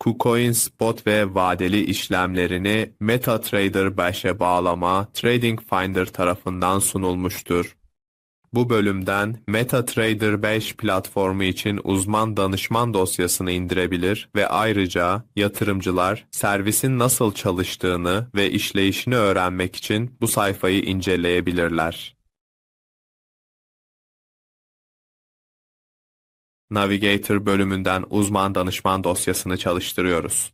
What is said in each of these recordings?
KuCoin spot ve vadeli işlemlerini MetaTrader 5'e bağlama Trading Finder tarafından sunulmuştur. Bu bölümden MetaTrader 5 platformu için uzman danışman dosyasını indirebilir ve ayrıca yatırımcılar servisin nasıl çalıştığını ve işleyişini öğrenmek için bu sayfayı inceleyebilirler. Navigator bölümünden uzman danışman dosyasını çalıştırıyoruz.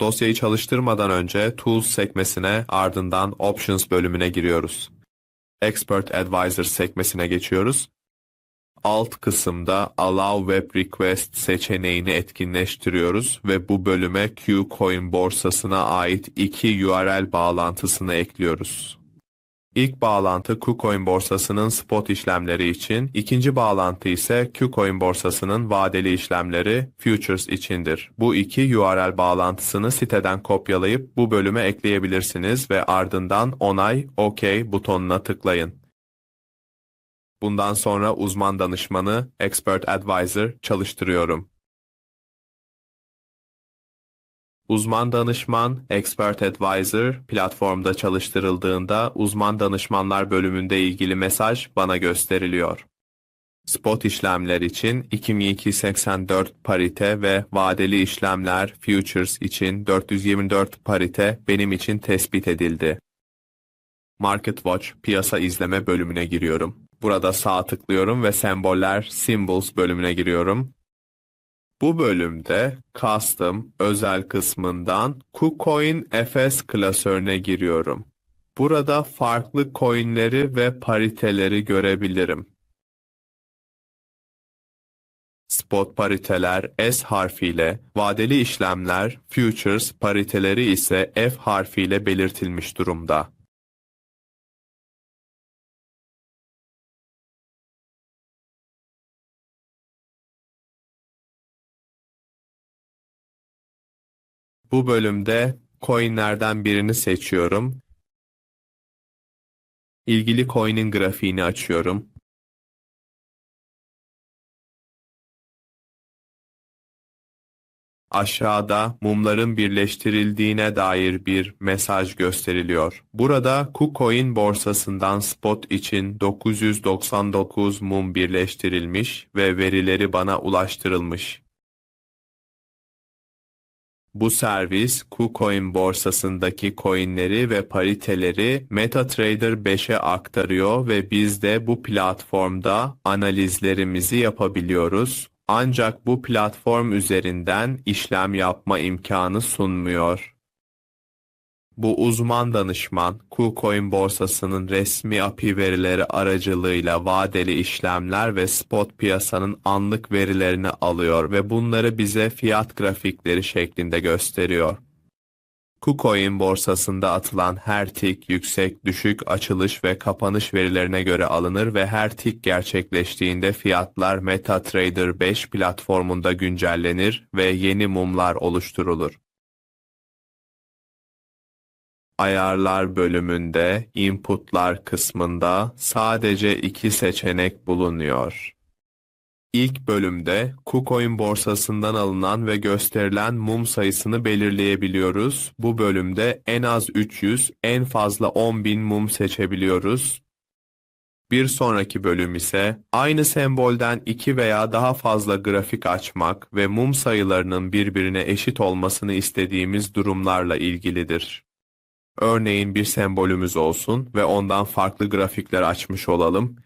Dosyayı çalıştırmadan önce Tools sekmesine ardından Options bölümüne giriyoruz. Expert Advisor sekmesine geçiyoruz. Alt kısımda Allow Web Request seçeneğini etkinleştiriyoruz ve bu bölüme Qcoin borsasına ait iki URL bağlantısını ekliyoruz. İlk bağlantı KuCoin borsasının spot işlemleri için, ikinci bağlantı ise KuCoin borsasının vadeli işlemleri futures içindir. Bu iki URL bağlantısını siteden kopyalayıp bu bölüme ekleyebilirsiniz ve ardından onay, OK butonuna tıklayın. Bundan sonra uzman danışmanı, Expert Advisor çalıştırıyorum. Uzman danışman, Expert Advisor platformda çalıştırıldığında uzman danışmanlar bölümünde ilgili mesaj bana gösteriliyor. Spot işlemler için 2284 parite ve vadeli işlemler futures için 424 parite benim için tespit edildi. Market Watch piyasa izleme bölümüne giriyorum. Burada sağ tıklıyorum ve semboller Symbols bölümüne giriyorum. Bu bölümde Custom özel kısmından KuCoin FS klasörüne giriyorum. Burada farklı coinleri ve pariteleri görebilirim. Spot pariteler S harfiyle, vadeli işlemler futures pariteleri ise F harfiyle belirtilmiş durumda. Bu bölümde coinlerden birini seçiyorum. İlgili coin'in grafiğini açıyorum. Aşağıda mumların birleştirildiğine dair bir mesaj gösteriliyor. Burada KuCoin borsasından spot için 999 mum birleştirilmiş ve verileri bana ulaştırılmış. Bu servis KuCoin borsasındaki coinleri ve pariteleri MetaTrader 5'e aktarıyor ve biz de bu platformda analizlerimizi yapabiliyoruz. Ancak bu platform üzerinden işlem yapma imkanı sunmuyor. Bu uzman danışman, KuCoin borsasının resmi API verileri aracılığıyla vadeli işlemler ve spot piyasanın anlık verilerini alıyor ve bunları bize fiyat grafikleri şeklinde gösteriyor. KuCoin borsasında atılan her tik yüksek, düşük, açılış ve kapanış verilerine göre alınır ve her tik gerçekleştiğinde fiyatlar MetaTrader 5 platformunda güncellenir ve yeni mumlar oluşturulur. Ayarlar bölümünde inputlar kısmında sadece iki seçenek bulunuyor. İlk bölümde KuCoin borsasından alınan ve gösterilen mum sayısını belirleyebiliyoruz. Bu bölümde en az 300, en fazla 10.000 mum seçebiliyoruz. Bir sonraki bölüm ise aynı sembolden iki veya daha fazla grafik açmak ve mum sayılarının birbirine eşit olmasını istediğimiz durumlarla ilgilidir. Örneğin bir sembolümüz olsun ve ondan farklı grafikler açmış olalım.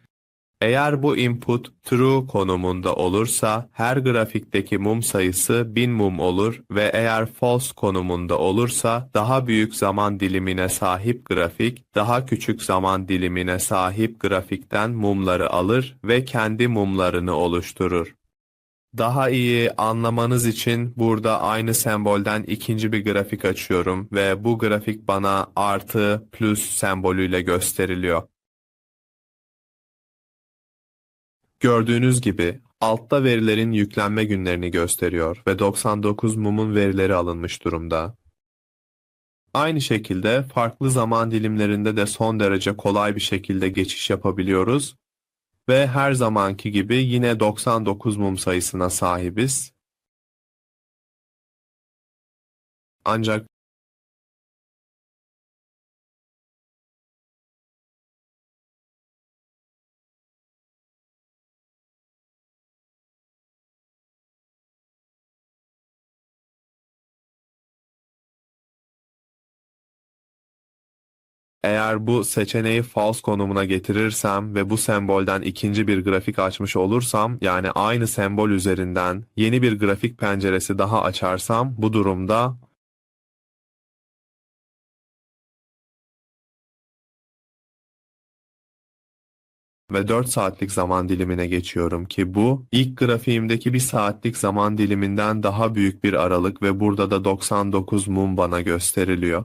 Eğer bu input true konumunda olursa her grafikteki mum sayısı 1000 mum olur ve eğer false konumunda olursa daha büyük zaman dilimine sahip grafik daha küçük zaman dilimine sahip grafikten mumları alır ve kendi mumlarını oluşturur. Daha iyi anlamanız için burada aynı sembolden ikinci bir grafik açıyorum ve bu grafik bana artı plus sembolüyle gösteriliyor. Gördüğünüz gibi altta verilerin yüklenme günlerini gösteriyor ve 99 mumun verileri alınmış durumda. Aynı şekilde farklı zaman dilimlerinde de son derece kolay bir şekilde geçiş yapabiliyoruz ve her zamanki gibi yine 99 mum sayısına sahibiz. Ancak Eğer bu seçeneği false konumuna getirirsem ve bu sembolden ikinci bir grafik açmış olursam, yani aynı sembol üzerinden yeni bir grafik penceresi daha açarsam, bu durumda ve 4 saatlik zaman dilimine geçiyorum ki bu ilk grafiğimdeki bir saatlik zaman diliminden daha büyük bir aralık ve burada da 99 mum bana gösteriliyor.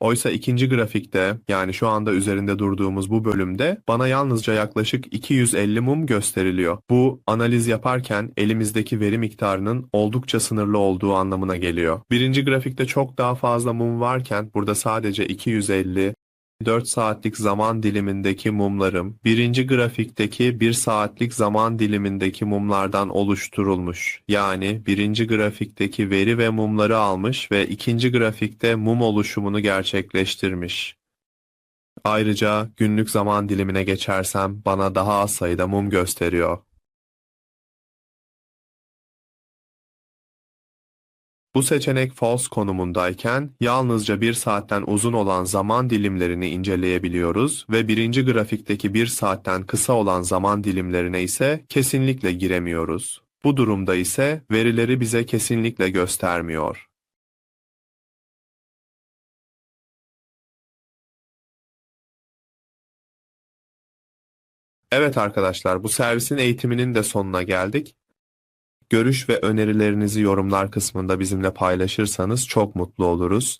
Oysa ikinci grafikte yani şu anda üzerinde durduğumuz bu bölümde bana yalnızca yaklaşık 250 mum gösteriliyor. Bu analiz yaparken elimizdeki veri miktarının oldukça sınırlı olduğu anlamına geliyor. Birinci grafikte çok daha fazla mum varken burada sadece 250 4 saatlik zaman dilimindeki mumlarım, birinci grafikteki 1 saatlik zaman dilimindeki mumlardan oluşturulmuş. Yani birinci grafikteki veri ve mumları almış ve ikinci grafikte mum oluşumunu gerçekleştirmiş. Ayrıca günlük zaman dilimine geçersem bana daha az sayıda mum gösteriyor. Bu seçenek false konumundayken yalnızca bir saatten uzun olan zaman dilimlerini inceleyebiliyoruz ve birinci grafikteki bir saatten kısa olan zaman dilimlerine ise kesinlikle giremiyoruz. Bu durumda ise verileri bize kesinlikle göstermiyor. Evet arkadaşlar bu servisin eğitiminin de sonuna geldik. Görüş ve önerilerinizi yorumlar kısmında bizimle paylaşırsanız çok mutlu oluruz.